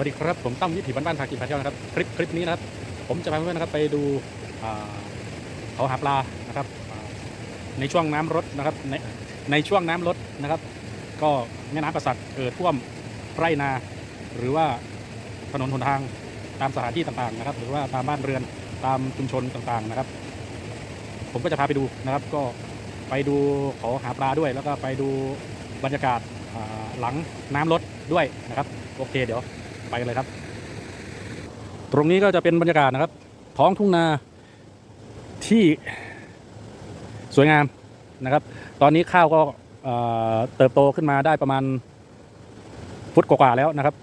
วัสดีครับ ผมตั้มวิถีบ้านๆพากินพาเที่ยวนะครับ คลิปคลิปนี้นะครับ ผมจะพาเพื่อนๆนะครับไปดูเขาหาปลานะครับ ในช่วงน้ำลดนะครับในในช่วงน้ำลดนะครับ ก็แม่น้ำประสักเกิดท่วมไร่นา หรือว่าถนนหนทางตามสถานที่ต่างๆนะครับ หรือว่าตามบ้านเรือนตามชุมชนต่างๆนะครับ ผมก็จะพาไปดูนะครับ ก็ไปดูเขาหาปลาด้วย แล้วก็ไปดูบรรยากาศหลังน้ำลดด้วยนะครับ โอเคเดี๋ยว ไปเลยครับ ตรงนี้ก็จะเป็นบรรยากาศนะครับ ท้องทุ่งนาที่สวยงามนะครับ ตอนนี้ข้าวก็เติบโตขึ้นมาได้ประมาณฟุตกว่าๆแล้วนะครับ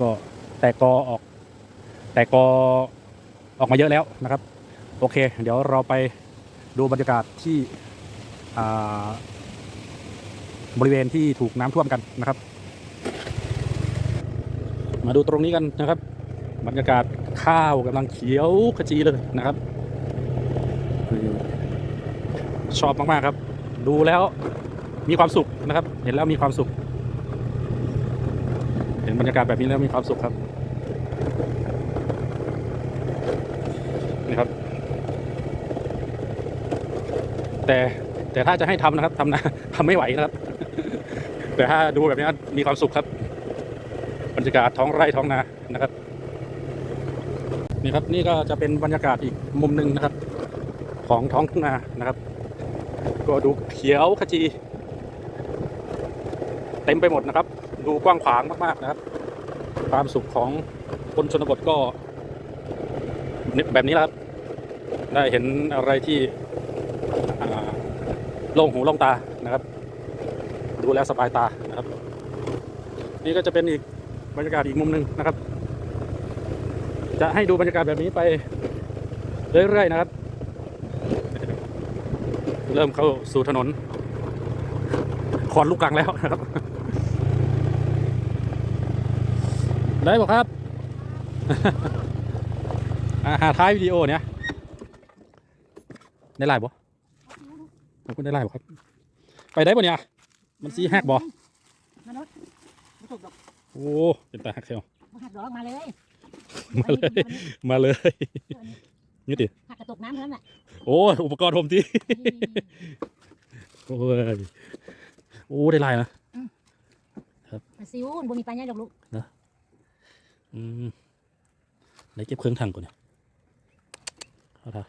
ก็แตกกอออก แตกกอออกมาเยอะแล้วนะครับ โอเค เดี๋ยวเราไปดูบรรยากาศที่บริเวณที่ถูกน้ำท่วมกันนะครับ มาดูตรงนี้กันนะครับ บรรยากาศข้าวกำลังเขียวขจีเลยนะครับ ชอบมากๆครับ ดูแล้วมีความสุขนะครับ เห็นแล้วมีความสุข เห็นบรรยากาศแบบนี้แล้วมีความสุขครับนี่ครับ แต่แต่ถ้าจะให้ทำนะครับทำนะทำไม่ไหวนะครับ แต่ถ้าดูแบบนี้มีความสุขครับ รรยากาศท้องไร่ท้องนานะครับนี่ครับนี่ก็จะเป็นบรรยากาศอีกมุมหนึ่งนะครับ ของท้องทุ่งนานะครับ ก็ดูเขียวขจี เต็มไปหมดนะครับ ดูกว้างขวางมากๆนะครับ ความสุขของคนชนบทก็แบบนี้ครับ ได้เห็นอะไรที่โล่งหูโล่งตานะครับ ดูแลสบายตานะครับ นี่ก็จะเป็นอีก บรรยากาศอีกมุมหนึ่งนะครับ จะให้ดูบรรยากาศแบบนี้ไปเรื่อยๆนะครับ เริ่มเข้าสู่ถนนคอนลูกกังแล้วนะครับได้บอกครับหาท้ายวิดีโอเนี่ยได้ไลน์บ่ขอบคุณได้ไลน์บ่ครับ ไปได้บ่เนี่ย มันซีแฮกบ่ มนุษย์ไม่ถูกดอกโอ้เป็นตาหักเซลมาหักดอกมาเลยมาเลย มาเลยนี่ดิหักกระตุกน้ำเท่านั้นแหละโอ้ยอุปกรณ์ผมที่โอ้ยโอ้ได้ลายนะมาซิวบ่มีปลาใหญ่ดอกลูกอืมไหนเก็บเครื่องถังก่อนเนี่ยเอาท่า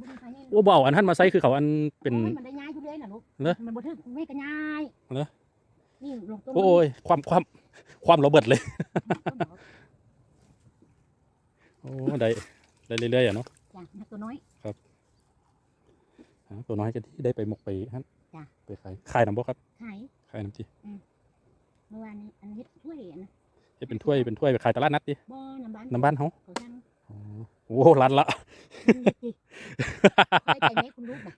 บ่มีปลาใหญ่โอ้เบเอาอันท่านมาใส่คือเขาอันเป็นโอ้ยมันได้ย้ายทุเรียนน่ะลูกเหรอมันบ่ถึกไม่กระย้ายเหรอ นี่ลงต้นโอ้ยความความความระเบิดเลยต้นดอกโอ้ได้ได้เรื่อยๆอะเนาะจ้ะหักตัวน้อยหาตัวน้อยกันที่ได้ไปหมกไปฮั่นจ้ะ ไปขายขายน้ำบ่ครับขายขายน้ำจีเมื่อวานนี้อันเฮ็ดถ้วยอันนะจะเป็นถ้วยเป็นถ้วยไปขายตลาดนัดดิบ่น้ำบ้านน้ำบ้านเขาเขาจังอ๋อโอ้รันละมันเด็ดดิค่อยใจแม่คุณลูกน่ะ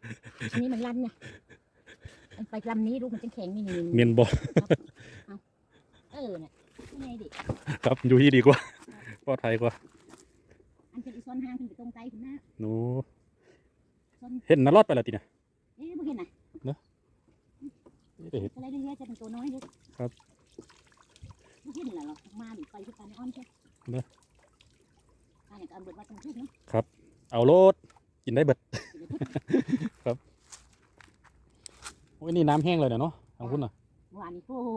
อันนี้มันลั่นน่ะอัน ไปลำนี้ลูกมันจะแข็งนี่นี่เมียนบ่เออน่ะนี่ไงดิครับอยู่ที่ดีกว่าปลอดภัยกว่า อันเป็นอีซ้อนห้างขึ้นไปตรงไกลคุณน้าหนูซ้อนเห็นนรอดไปแล้วทีเนี่ยเอ๊ะบ่เห็นน่ะได้เห็นอะไรเรื่อยๆจะเป็นตัวน้อยลูกครับไม่เห็นเหรอมาดิไปที่ปลาในอ้อมใช่เนอะปลาอย่างกับอันเบิดว่าจะมาทุกเนาะเอาโลดกินได้เบิด โอ้ยนี่น้ำแห้งเลยเนี่ยเนาะทางคุณน่ะเมื่อวานนี้โอ้โห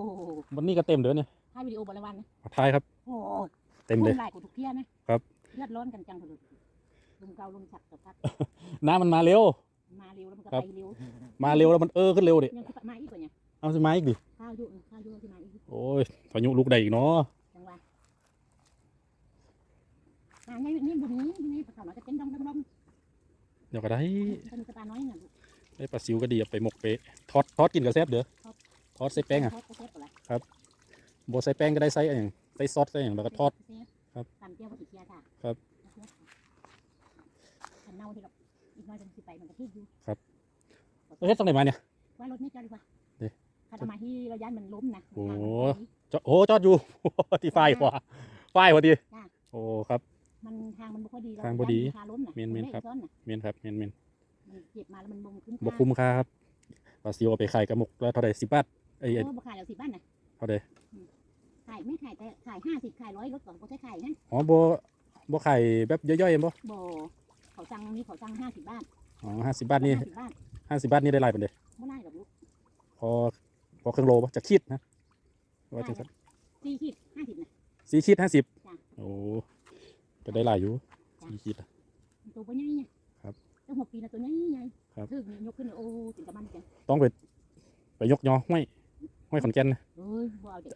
วันนี้ก็เต็มเด้อเนี่ยถ่ายวิดีโอบริวันนะทายครับ โอ้โหเต็มเลยหลายกว่าทุกเที่ยนะครับ เลือดร้อนกันจังเลยลุงเกาลุงฉักกับพักน้ำมันมาเร็ว มาเร็วแล้วมันก็ครับไปเร็วมาเร็วแล้วมันเออขึ้นเร็วดิยังคือมาอีกกว่าเนี่ยเอาสิมาอีกดิข้าวยุ่งข้าวยุ่งที่มาอีกโอ้ยพายุลุกได้อีกเนาะจังหวะอ่าเนี่ยนี่บุญนี้นี่ปลาขาวน้อยจะเป็นดองดองดองเดี๋ยวก็ได้เป็นปลาน้อยน่ะลูก ได้ปลาซิวก็ดีเอาไปหมกไปทอดทอดกินกับแซ่บเด้อทอดใส่แป้งอะทอดกระเทียมอะไรโบใส่แป้งก็ได้ใส่อะไรอย่างใส่ซอสใส่อย่างแล้วก็ทอดครับตำเจียวกับสีเทียจ้ะครับขันเน่าที่เราอีกน้อยจะสิไปมันกระทิอยู่เอ้ยเฮ็ดตรงไหนมาเนี่ยว่ารถไม่จอดดีกว่าเด้ขันเอามาที่เราย้ายมันล้มนะโอ้ทางมันไปจอโอ้จอดอยู่ที่ฝ้ายกว่าฝ้ายพอดีจ้ะโอ้ครับมันทางมันบ่ค่อยดีเรทางบ่ดีย้ยนคาล้มน่ะเมียนเมียนครับไได้อีกซ้อนน่ะเมียนครับเมียนเมียนมัน เจ็บมาแล้วมันบงขึ้นบคุ้มค่าครับปลาซิวเอาไปขายกระหมกแล้วเท่าไหร่สิบบาทไอ้เอไอ้อบ่ขายแล้วสิบ้านน่ะเท่าไหร่ขายายไม่ขายแต่ขายห้าสิบขายร้อยรถก่อนก็ใช้ขายนั่นอ๋อโบโบไข่แบบย่อยๆเองบ่บ่เขาสั่งนี่เขาสั่งห้าสิบบาทอ๋อห้าสิบบาทนี่ห้าสิบบาทห้าสิบบาทนี่ได้หลายเป็นเดยไม่ได้หรอกลูกพอพอเครื่องโลป่ะจะคิดนะว่าจะสักสี่ขีดห้าสิบนะสี่คิดห้าสิบจ้ะโอ้ก็ได้หลายอยู่จ้ะสี่คิดอะตัวปัญญาเนี่ยครั บตั้งหกปีนะตัวใหญ่ใหญ่ครับคือยกขึ้นโอ้ถึงกับมันจังต้องไปไปยกยอห้วยห้วยขอนแก่นนะ เอ้ยบ่เอาเด็ก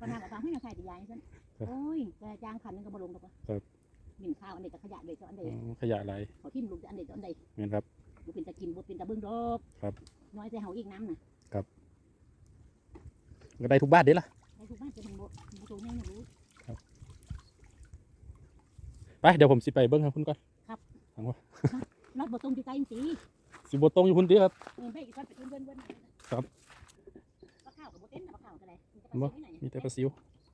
ขนาดแบบให้เราขายดีใหญ่ซั่นครับโอ้ยแต่จางคันนึงก็บ่ลงดอกวะครับ หมิ่นข้าวอันเด็กกับขยะเด็กก็อันเด็อ๋กอขยะอะไรเขาทิ่มลูกจะอันเด็กก็อันเด็กเงี้ยครับ บ่เป็นตะกินบ่เป็นตะเบิ่งดอกครับ น้อยแต่เฮาอีกน้ำน่ะก็ได้ทุกบ้านเด้ล่ะในทุกบ้านจะมันบ่บ่ตัวใหญ่น่ะรู้ ไปเดี๋ยวผมสิไปเบิ้งครับคุณก่อนร ถบ่ตรงที่ใกล้สิสิบตรงอยู่พุ่นเดีครับ เออไปอีกก่อนไปเบิ่งเบิ่งครับ ปลาข้าวก็บ่เต็มนะปลาข้าวก็ได้มีแต่บ่ปลาซิวนี่มีแต่ปลาซิว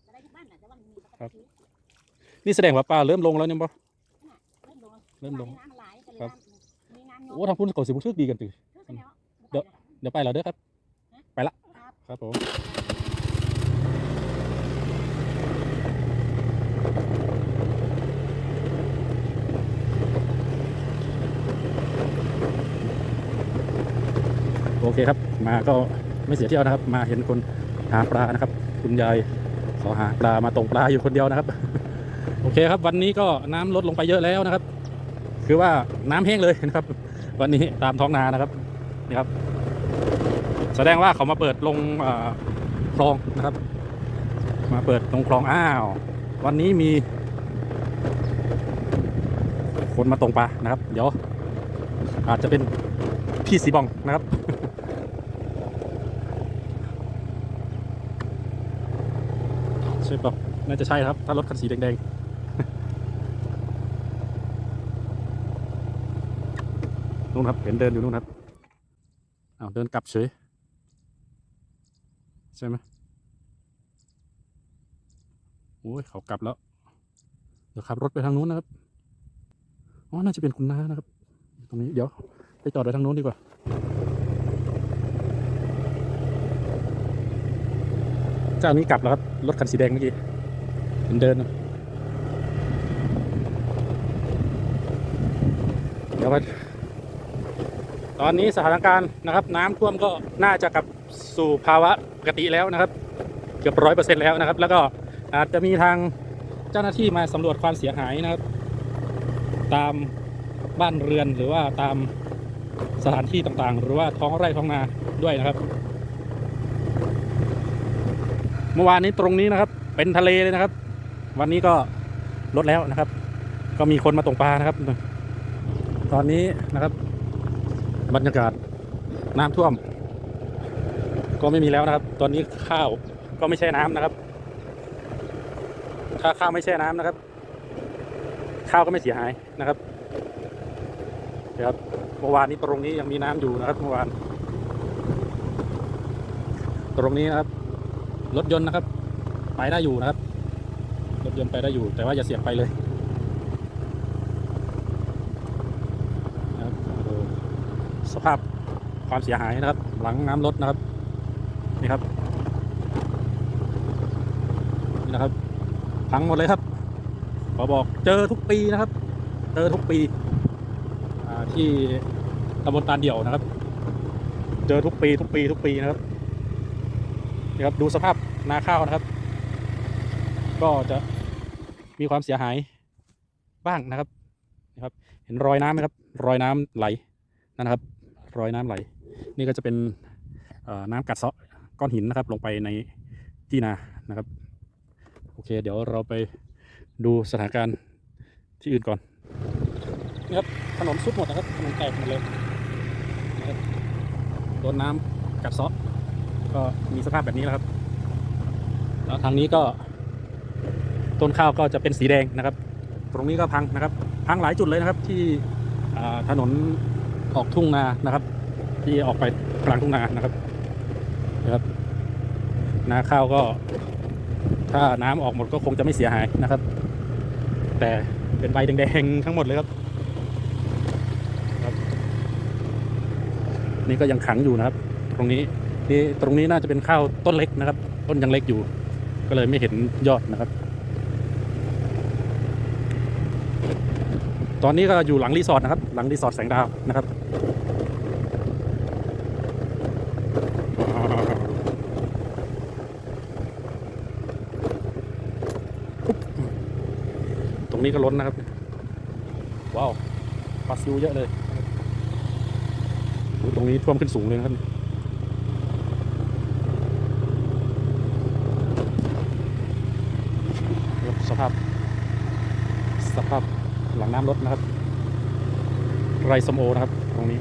ก็ได้ทุกบ้านน่ะแต่ว่ามันมีปลาครับซิวนี่แสดงว่าปลาเริ่มลงแล้วเนี่ยบ่เริ่มลงเริ่มลง น้ำมันไหลก็เลยครับน้ำมีน้ำโอ้ทางพุ่นเขาสิบุทึกดีกันตื่เพิ่มกันแล้วเดี๋ยว เดี๋ยวไปแล้วเด้อครับ ไปละ ครับครับ โอเคครับ มาก็ไม่เสียเที่ยวนะครับ มาเห็นคนหาปลานะครับ คุณยายขอหาปลามาตรงปลาอยู่คนเดียวนะครับ โอเคครับ วันนี้ก็น้ำลดลงไปเยอะแล้วนะครับ คือว่าน้ำแห้งเลยนะครับ วันนี้ตามท้องนานะครับนี่ครับ แสดงว่าเขามาเปิดลงคลองนะครับ มาเปิดตรงคลองอ้าว วันนี้มี คนมาตรงปลานะครับ เดี๋ยวอาจจะเป็นพี่สีบองนะครับ ช่ปะน่าจะใช่ครับ ถ้ารถคันสีแดงๆนู่นครับ เห็นเดินอยู่นู่นครับอ้าเดินกลับเฉย ใช่ไหมโอ้ยเขากลับแล้ว เดี๋ยวขับรถไปทางนู้นนะครับ อ๋อ น่าจะเป็นคุณน้านะครับ ตรงนี้ เดี๋ยว ไปจอดไว้ทางนู้นดีกว่า เจ้านี้กลับแล้วครับรถคันสีแดงเมื่อกี้เห็นเดินเดี๋ยวไปตอนนี้สถานการณ์นะครับ น้ำท่วมก็น่าจะกลับสู่ภาวะปกติแล้วนะครับ เกือบร้อยเปอร์เซ็นต์แล้วนะครับ แล้วก็อาจจะมีทางเจ้าหน้าที่มาสำรวจความเสียหายนะครับ ตามบ้านเรือนหรือว่าตามสถานที่ต่างๆ หรือว่าท้องไร่ท้องนาด้วยนะครับ เมื่อวานนี้ตรงนี้นะครับ เป็นทะเลเลยนะครับ วันนี้ก็ลดแล้วนะครับ ก็มีคนมาตกปลานะครับ ตอนนี้นะครับ บรรยากาศน้ำท่วม ก็ไม่มีแล้วนะครับ ตอนนี้ข้าวก็ไม่ใช่น้ำนะครับ ถ้าข้าวไม่ใช่น้ำนะครับ ข้าวก็ไม่เสียหายนะครับนะครับเมื่อวานนี้ตรงนี้ยังมีน้ำอยู่นะครับเมื่อวาน ตรงนี้นะครับ รถยนต์นะครับ ไปได้อยู่นะครับ รถยนต์ไปได้อยู่ แต่ว่าอย่าเสียงไปเลยนะครับสภาพความเสียหายนะครับ หลังน้ำลดนะครับ นี่ครับ นี่นะครับ พังหมดเลยครับขอบอกเจอทุกปีนะครับ เจอทุกปีที่ตำบลตาเดี่ยวนะครับ เจอทุกปีทุกปีทุกปีนะครับ นี่ครับดูสภาพนาข้าวนะครับ ก็จะมีความเสียหายบ้างนะครับนะครับ เห็นรอยน้ำไหมครับ รอยน้ำไหลนั่นนะครับ รอยน้ำไหล นี่ก็จะเป็นน้ำกัดเซาะก้อนหินนะครับ ลงไปในที่นานะครับ โอเค เดี๋ยวเราไปดูสถานการณ์ที่อื่นก่อนนี่ครับถนนสุดหมดนะครับถนนแตกหมดเลยนะครับโดนน้ำกัดเซาะ ก็มีสภาพแบบนี้แหละครับ แล้วทางนี้ก็ต้นข้าวก็จะเป็นสีแดงนะครับ ตรงนี้ก็พังนะครับ พังหลายจุดเลยนะครับที่ถนนออกทุ่งนานะครับ ที่ออกไปกลางทุ่งนานะครับนะครับนาข้าวก็ ถ้าน้ำออกหมดก็คงจะไม่เสียหายนะครับ แต่เป็นใบแดงๆทั้งหมดเลยครับนี่ก็ยังขังอยู่นะครับ ตรงนี้ นี่ตรงนี้น่าจะเป็นข้าวต้นเล็กนะครับ ต้นยังเล็กอยู่ ก็เลยไม่เห็นยอดนะครับ ตอนนี้ก็อยู่หลังรีสอร์ทนะครับ หลังรีสอร์ทแสงดาวนะครับตรงนี้ก็ล้นนะครับ ว้าวปลาซิวเยอะเลย ตรงนี้ท่วมขึ้นสูงเลยครับ ครับสภาพ สภาพหลังน้ำรถนะครับ ไรสมโอนะครับ ตรงนี้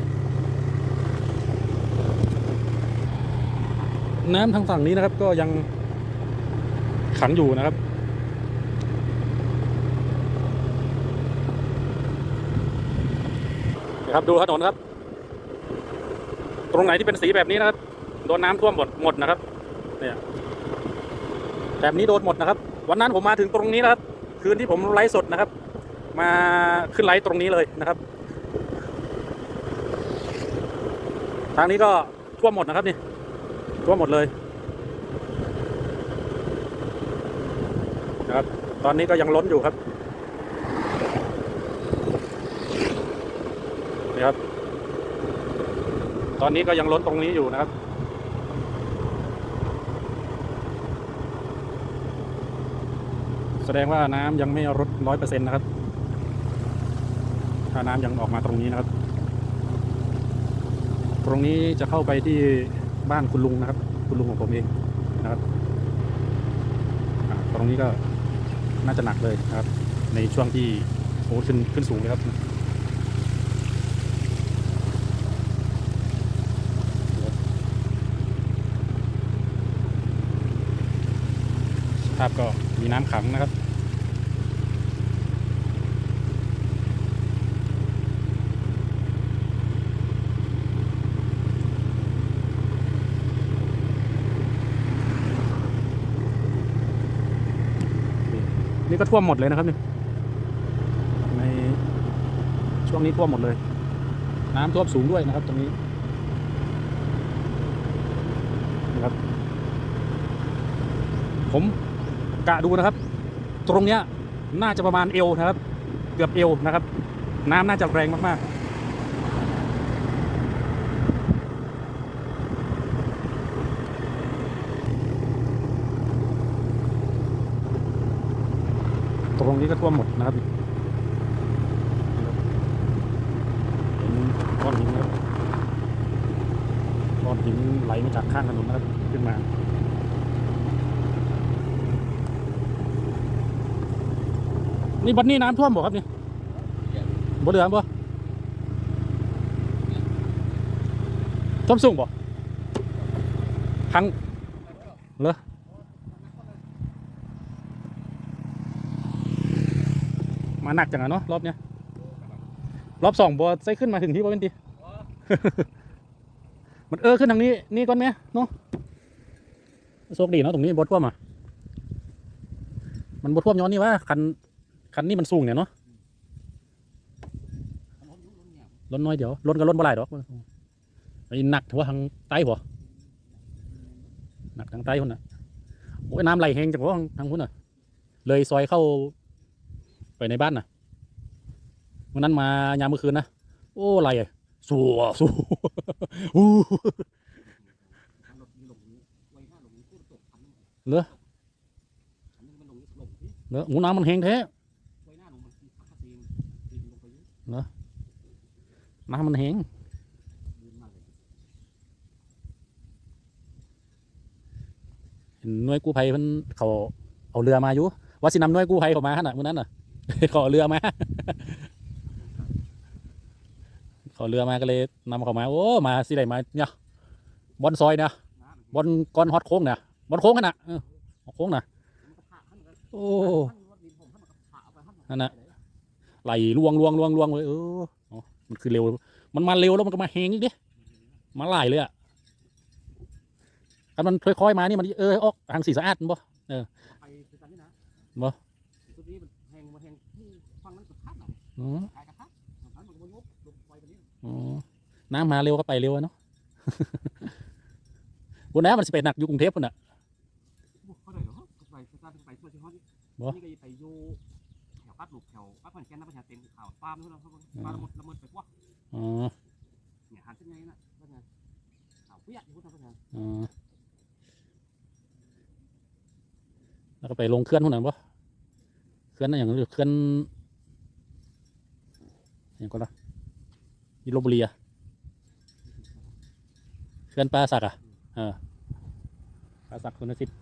น้ำทางฝั่งนี้นะครับก็ยังขังอยู่นะครับนะครับดูถนนครับ ตรงไหนที่เป็นสีแบบนี้นะครับ โดนน้ำท่วมหมดหมดนะครับ เนี่ยแบบนี้โดนหมดนะครับ วันนั้นผมมาถึงตรงนี้นะครับ คืนที่ผมไลฟ์สดนะครับ มาขึ้นไลฟ์ตรงนี้เลยนะครับ ทางนี้ก็ท่วมหมดนะครับนี่ท่วมหมดเลยนะครับ ตอนนี้ก็ยังล้นอยู่ครับนี่ครับ ตอนนี้ก็ยังล้นตรงนี้อยู่นะครับ แส ดงว่าน้ำยังไม่ลดร้อยเปอร์เซ็นต์นะครับ ถ้าน้ำยังออกมาตรงนี้นะครับ ตรงนี้จะเข้าไปที่บ้านคุณลุงนะครับ คุณลุงของผมเองนะครับตรงนี้ก็น่าจะหนักเลยนะครับ ในช่วงที่โอ้ขึ้นขึ้นสูงเลยครับภาพก็มีน้ำขังนะครับ นี่ก็ท่วมหมดเลยนะครับนี่ในช่วงนี้ท่วมหมดเลย น้ำท่วมสูงด้วยนะครับ ตรงนี้นะครับ ผมกะดูนะครับ ตรงเนี้ยน่าจะประมาณเอวนะครับ เกือบเอวนะครับ น้ำน่าจะแรงมากๆ ตรงนี้ ก็ท่วมหมดนะครับก้อนหินครับก้อนหินไหลมาจากข้างถนนนะครับขึ้นมานี่บัดนี้น้ำท่วมบ่ครับนี่บ่เหลือบ่ท่วมสูงบ่พังเหรอ มาหนักจังอะเนาะรอบเนี้ยรอบสองบ่ใส่ขึ้นมาถึงที่บ่เป็นตีมันเออขึ้นทางนี้นี่ก่อนไหมเนาะโชคดีเนาะตรงนี้บ่ท่วมอะมันบ่ท่วมย้อนนี่ว่าคันคันนี้มันสูงเนี่ยเนาะล้นน้อยเดี๋ยวล้นก็ล้นบ่หลายดอกไอ้หนักถือว่าทางใต้หัวหนักทางใต้คนน่ะโอ้ยน้ำไหลแห้งจากว่าทางพุ่นน่ะ เลยซอยเข้า ไปในบ้านน่ะวันนั้นมายามเมื่อคืนนะโอ้ไหลอะสัวสัวอู้เหรอเหรอโอ้น้ำมันแห้งแท้เน้ำมันแห้งเห็นหน่วยกู้ภัยมันเขาเอาเรือมาอยู่ว่าสินำหน่วยกู้ภัยเขามาขนาดมื้อนั้นน่ะ ขาเอาเรือมาเขาเอาเรือมาก็เลยนำเขามา โอ้ มาสิได้มาเนี่ยบอนซอยเนี่ยบอนก้อนฮอตโค้งเนี่ยบอนโค้งกันน่ะเออโค้งน่ะโอ้นั่นน่ะไหลลวงลวงลวงลวงเลยเอออ๋อมันคือเร็ว มันมาเร็วแล้วมันก็มาแหงอีกดิมาหลายเลยอะถ้ามันค่อยๆมานี่มันเออออกทางสีสะอาดมันบ่ไปคือกันนี่นะบ่ ตัวนี้มันแหงมันแหงที่ฟังนั้นสุดทัดหน่ อยอ๋อขายกระทะสำคัญมันก็มันงบลงไปแบบนี้อ๋อน้ำมาเร็วก็ไปเร็วอะเนาะบนน้ำมันสิไปหนักอยู่กรุงเทพพุ่นอะบุกเขาได้เหรอไปบ่นี่ก็ไปอยู่แถวปักหลุกแถวปักเหมือนกันนะประชาเต็มข่าวฟาร์มนู่นนะฟาร์มละมุดละมุดไปพวกอ๋อเนี่ยหันขึ้นไงนะว่าไงข่าวเปี้ยอยู่พุทธประชาอ๋อแล้วก็ไปลงเคลื่อนหุ่นไหนบ่เคลื่อนนั่นอย่างนี้เคลื่อน อย่างก็ละอยี่ลบบุรีอะเคลื่อนปลาสักอะเออปลาสักคุณสิทธิ์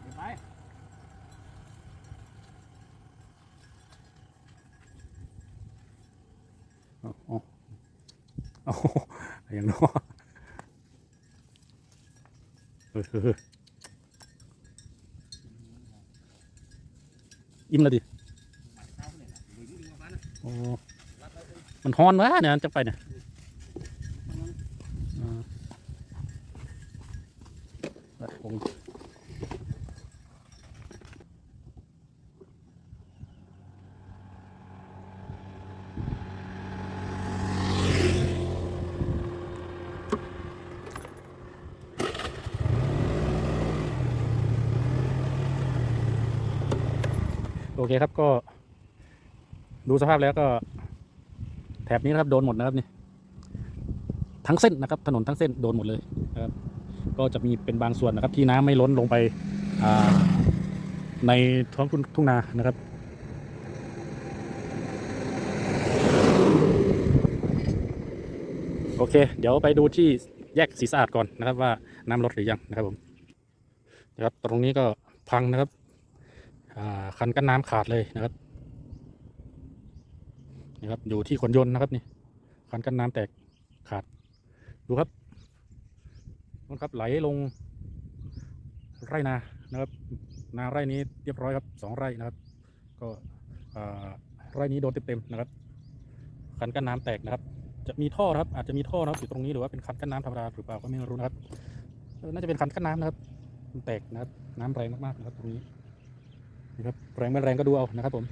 เดี๋ยวไปอ๋ออ๋ออ๋ออย่างน้อเออเออ อิ่มแล้วดิโอ้มันฮอนวะเนี่ยจะไปเนี่ยอ่าแล้วผม โอเคครับก็ ดูสภาพแล้วก็ แถบนี้นะครับโดนหมดนะครับนี่ทั้งเส้นนะครับถนนทั้งเส้นโดนหมดเลยนะครับ ก็จะมีเป็นบางส่วนนะครับ ที่น้ำไม่ล้นลงไปในท้องทุ่งนานะครับโอเค เดี๋ยวไปดูที่แยกสีสะอาดก่อนนะครับ ว่าน้ำลดหรือยังนะครับผมนะครับ ตรงนี้ก็พังนะครับ คันกั้นน้ำขาดเลยนะครับนี่ครับ อยู่ที่ขนยนต์นะครับนี่คันกั้นน้ำแตกขาด ดูครับนู่นครับไหลลงไร่นานะครับ นาไร่นี้เรียบร้อยครับสองไร่นะครับ ก็ไร่นี้โดนเต็มๆนะครับคันกั้นน้ำแตกนะครับ จะมีท่อครับ อาจจะมีท่อนะครับอยู่ตรงนี้หรือว่าเป็นคันกั้นน้ำธรรมดาหรือเปล่าก็ไม่รู้นะครับ น่าจะเป็นคันกั้นน้ำนะครับ มันแตกนะครับ น้ำแรงมากๆนะครับตรงนี้ นี่ครับแรงไม่แรงก็ดูเอานะครับผม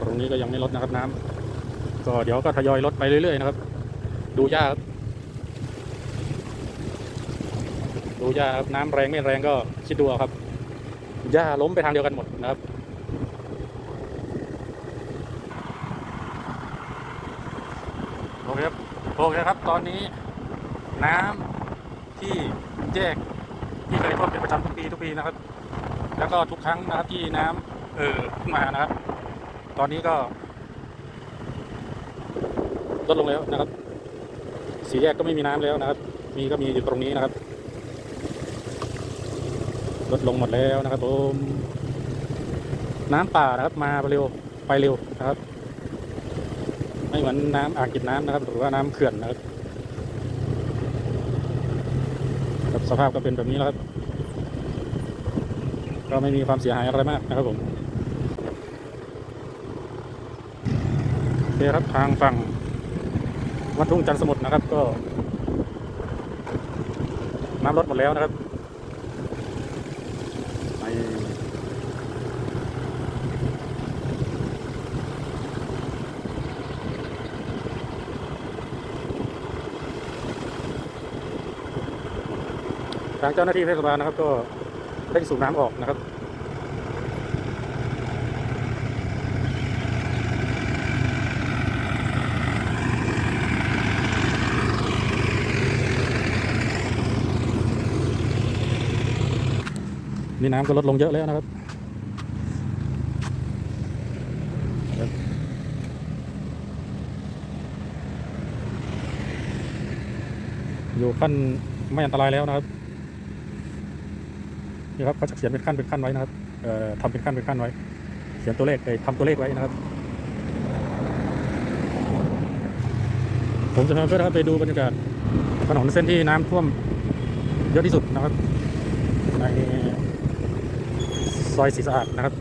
ตรงนี้ก็ยังไม่ลดนะครับน้ำก็เดี๋ยวก็ทยอยลดไปเรื่อยๆนะครับ ดูยากครับดูยากครับน้ำแรงไม่แรงก็คิดดูเอาครับหญ้าล้มไปทางเดียวกันหมดนะครับโอเคครับโอเคครับ ตอนนี้น้ำ แยกที่เคยท่วมเป็นประจำทุกปีทุกปีนะครับ แล้วก็ทุกครั้งนะครับที่น้ำเอ่อขึ้นมานะครับ ตอนนี้ก็ลดลงแล้วนะครับ สีแยกก็ไม่มีน้ำแล้วนะครับ มีก็มีอยู่ตรงนี้นะครับ ลดลงหมดแล้วนะครับผมน้ำป่านะครับ มาเร็วไปเร็วนะครับ ไม่เหมือนน้ำอ่างเก็บน้ำนะครับ หรือว่าน้ำเขื่อนนะครับครับ สภาพก็เป็นแบบนี้แล้วครับ ก็ไม่มีความเสียหายอะไรมากนะครับผมโอเคครับทางฝั่งวัดทุ่งจันทสมุทรนะครับก็น้ำลดหมดแล้วนะครับไป ทางเจ้าหน้าที่เทศบาลนะครับ ก็เร่งสูบน้ำออกนะครับนี่น้ำก็ลดลงเยอะแล้วนะครับ อยู่ขั้นไม่อันตรายแล้วนะครับ นี่ครับเขาจะเขียนเป็นขั้นเป็นขั้นไว้นะครับทำเป็นขั้นเป็นขั้นไว้ เขียนตัวเลขเอ้ยทำตัวเลขไว้นะครับ ผมจะพาเพื่อนๆไปดูบรรยากาศถนนเส้นที่น้ำท่วมเยอะที่สุดนะครับ ในซอยสีสะอาดนะครับ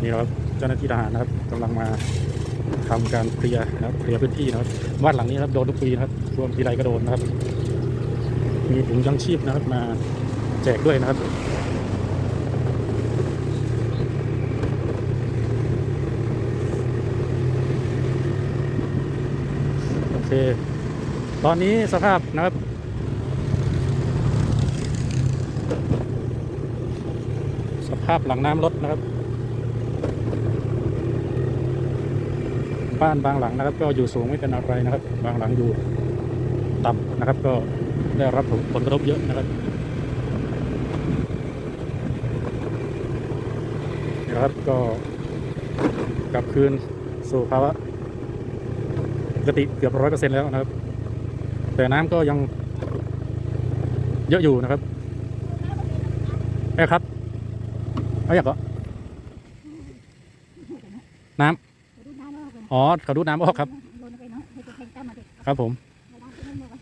นี่ครับเจ้าหน้าที่ทหารนะครับกำลังมาทำการเคลียร์นะครับเคลียร์พื้นที่นะครับบ้านหลังนี้นะครับโดนทุกปีนะครับรวมทีไรก็โดนนะครับ มีถุงยังชีพนะครับมาแจกด้วยนะครับโอเค ตอนนี้สภาพนะครับสภาพหลังน้ำลดนะครับ บ้านบางหลังนะครับ ก็อยู่สูงไม่เป็นอะไรนะครับ บางหลังอยู่ต่ำนะครับก็ ได้รับผลกระทบเยอะนะครับนะครับก็กลับคืนสู่ภาวะปกติเกือบร้อยเปอร์เซ็นต์แล้วนะครับ แต่น้ำก็ยังเยอะอยู่นะครับเอ้ครับเอาอยาก็น้ำดูน้ำอ๋อเขาดูดน้ำออกครับ ครับผม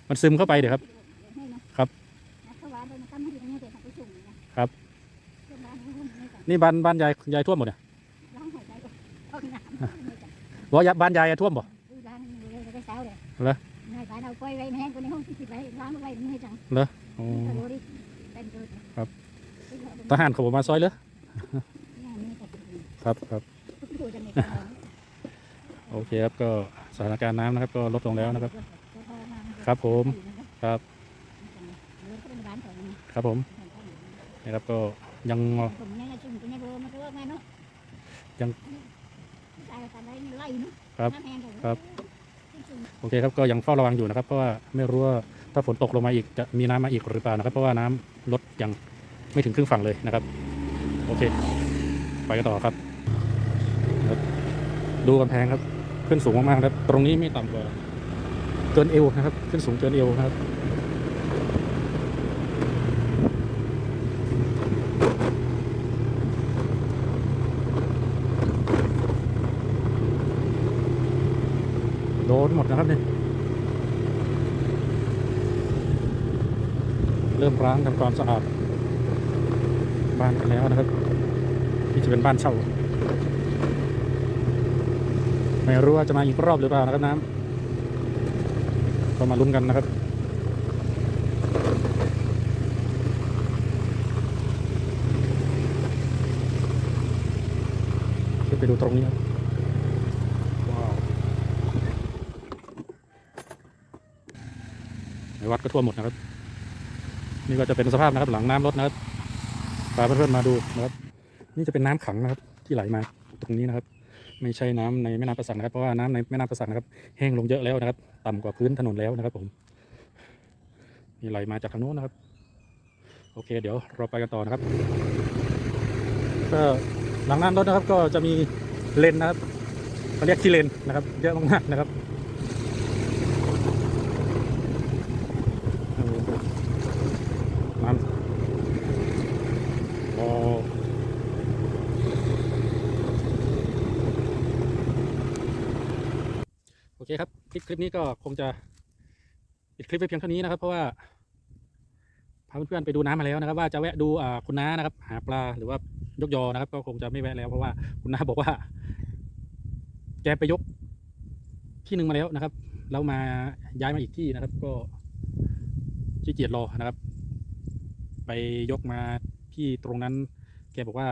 มันซึมเข้าไปเดี๋ยวครับ นี่บ้านบ้านยายยายท่วมหมดเนี่ยล้างหายใจก็ห้องน้ำไม่จับว่ายบ้านยายท่วมบ่ดูล้างเลยแล้วก็เช้าเลยเหรอ นายบ้านเอาก้อยไว้ไม่ให้คนในห้องที่ปิดไว้ล้างไว้ไม่จังโอ้ก็รู้ดิเป็นตัวครับทหารเขาบอกมาซอยเลยนี่ไม่จับครับครับดูจะมีโอเคครับก็สถานการณ์น้ำนะครับ ก็ลดลงแล้วนะครับ ครับผม ครับครับผม นะครับก็ ยังผมยังจุ่มตัวนี้เบอร์มาเลือกไงเนาะยังตายตายไล่เนาะครับครับโอเคครับก็ยังเฝ้าระวังอยู่นะครับเพราะว่าไม่รู้ว่าถ้าฝนตกลงมาอีกจะมีน้ำมาอีกหรือเปล่านะครับ เพราะว่าน้ำลดยังไม่ถึงครึ่งฝั่งเลยนะครับ โอเค ไปกันต่อครับดูกำแพงครับ ขึ้นสูงมากๆครับ ตรงนี้ไม่ต่ำกว่าเกินเอวนะครับ ขึ้นสูงเกินเอวครับ โดนหมดนะครับเนี่ยเริ่มร้างทำความสะอาด บ้านกันแล้วนะครับ ที่จะเป็นบ้านเช่าไม่รู้ว่าจะมาอีกรอบหรือเปล่านะครับน้ำก็มาลุ้นกันนะครับขึ้นไปดูตรงนี้ครับว้าว ใน วัดก็ท่วมหมดนะครับ นี่ก็จะเป็นสภาพนะครับหลังน้ำลดนะครับพาเพื่อนๆมาดูนะครับ นี่จะเป็นน้ำขังนะครับ ที่ไหลมาตรงนี้นะครับ ไม่ใช่น้ำในแม่น้ำประสักนะครับ เพราะว่าน้ำในแม่น้ำประสักนะครับ แห้งลงเยอะแล้วนะครับ ต่ำกว่าพื้นถนนแล้วนะครับผมนี่ไหลมาจากทางโน้นนะครับ โอเค เดี๋ยวเราไปกันต่อนะครับก็หลังน้ำลดนะครับก็จะมีเลนนะครับเขาเรียกที่เลนนะครับ เยอะมากๆนะครับ น้ำโอ้โอเคครับ ค ลิปคลิปนี้ก็คงจะปิดคลิปไปเพียงเท่านี้นะครับ เพราะว่าพาเพื่อนๆไปดูน้ำมาแล้วนะครับ ว่าจะแวะดูคุณน้านะครับ หาปลาหรือว่ายกยอนะครับ ก็คงจะไม่แวะแล้วเพราะว่าคุณน้าบอกว่า แกไปยกที่หนึ่งมาแล้วนะครับแล้วมาย้ายมาอีกที่นะครับ ก็ขี้เกียจรอนะครับ ไปยกมาที่ตรงนั้น แกบอกว่า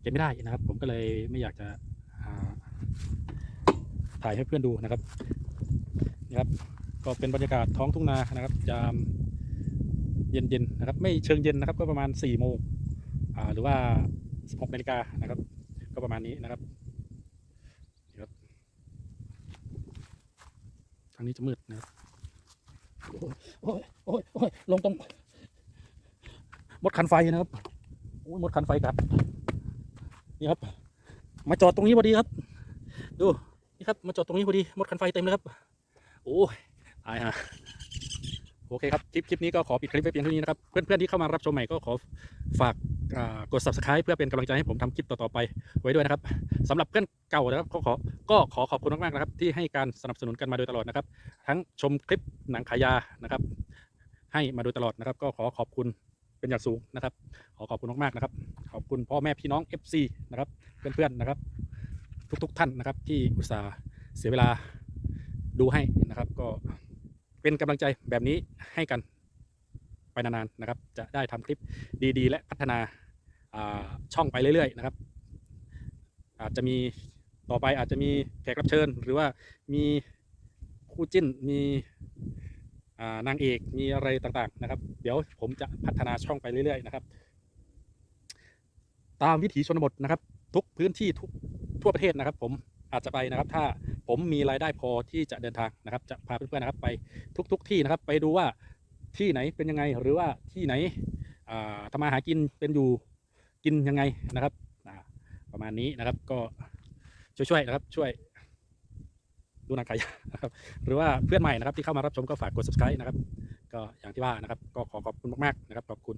แกไม่ได้นะครับ ผมก็เลยไม่อยากจะถ่ายให้เพื่อนดูนะครับ ครับ ก็เป็นบรรยากาศท้องทุ่งนานะครับยามเย็นๆนะครับ ไม่เชิงเย็นนะครับ ก็ประมาณ4ี่โมงหรือว่า 16นาฬิกานะครับ ก็ประมาณนี้นะครับครับทางนี้จะมืดนะครับโอ้ยโอ้ยโอ้ยลงตรงมดคันไฟนะครับโอ้ยมดคันไฟกัดนี่ครับ มาจอดตรงนี้พอดีครับ ดูนี่ครับมาจอดตรงนี้พอดีมดคันไฟเต็มเลยครับ โอ้ยตายฮะโอเคครับคลิปคลิปนี้ก็ขอปิดคลิปไว้เพียงเท่านี้นะครับ เพื่อนๆที่เข้ามารับชมใหม่ก็ขอฝากกด subscribe เพื่อเป็นกำลังใจให้ผมทำคลิปต่อๆไปไว้ด้วยนะครับสำหรับเพื่อนเก่านะครับก็ขอก็ขอขอบคุณมากๆนะครับ ที่ให้การสนับสนุนกันมาโดยตลอดนะครับ ทั้งชมคลิปหนังขายยานะครับ ให้มาโดยตลอดนะครับ ก็ขอขอบคุณเป็นอย่างสูงนะครับ ขอขอบคุณมากๆนะครับ ขอบคุณพ่อแม่พี่น้อง FC นะครับเพื่อนๆนะครับ ทุกๆท่านนะครับที่อุตส่าห์เสียเวลา ดูให้นะครับ ก็เป็นกำลังใจแบบนี้ให้กันไปนานๆนะครับ จะได้ทำคลิปดีๆ และพัฒนาช่องไปเรื่อยๆนะครับ อาจจะมีต่อไปอาจจะมีแขกรับเชิญ หรือว่ามีคู่จิ้นมีนางเอกมีอะไรต่างๆนะครับ เดี๋ยวผมจะพัฒนาช่องไปเรื่อยๆนะครับ ตามวิถีชนบทนะครับ ทุกพื้นที่ทุกทั่วประเทศนะครับ ผมอาจจะไปนะครับ ถ้า ผมมีรายได้พอที่จะเดินทางนะครับ จะพาเพื่อนๆนะครับไปทุกๆที่นะครับ ไปดูว่าที่ไหนเป็นยังไงหรือว่าที่ไหนทำมาหากินเป็นอยู่กินยังไงนะครับประมาณนี้นะครับก็ช่วยๆนะครับช่วยดูนังไก่นะครับหรือว่าเพื่อนใหม่นะครับที่เข้ามารับชมก็ฝากกด subscribe นะครับ ก็อย่างที่ว่านะครับ ก็ขอขอบคุณมากๆนะครับขอบคุณ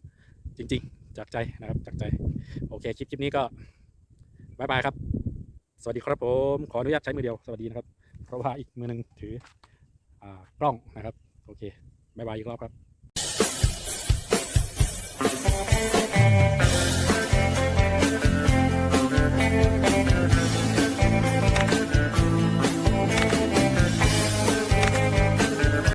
จริง ๆ จากใจนะครับจากใจ โอเคคลิปคลิปนี้ก็บายบายครับ สวัสดีครับผมขออนุญาตใช้มือเดียวสวัสดีนะครับเพราะว่าอีกมือหนึ่งถือกล้องนะครับ โอเคบายบายอีกรอบครับ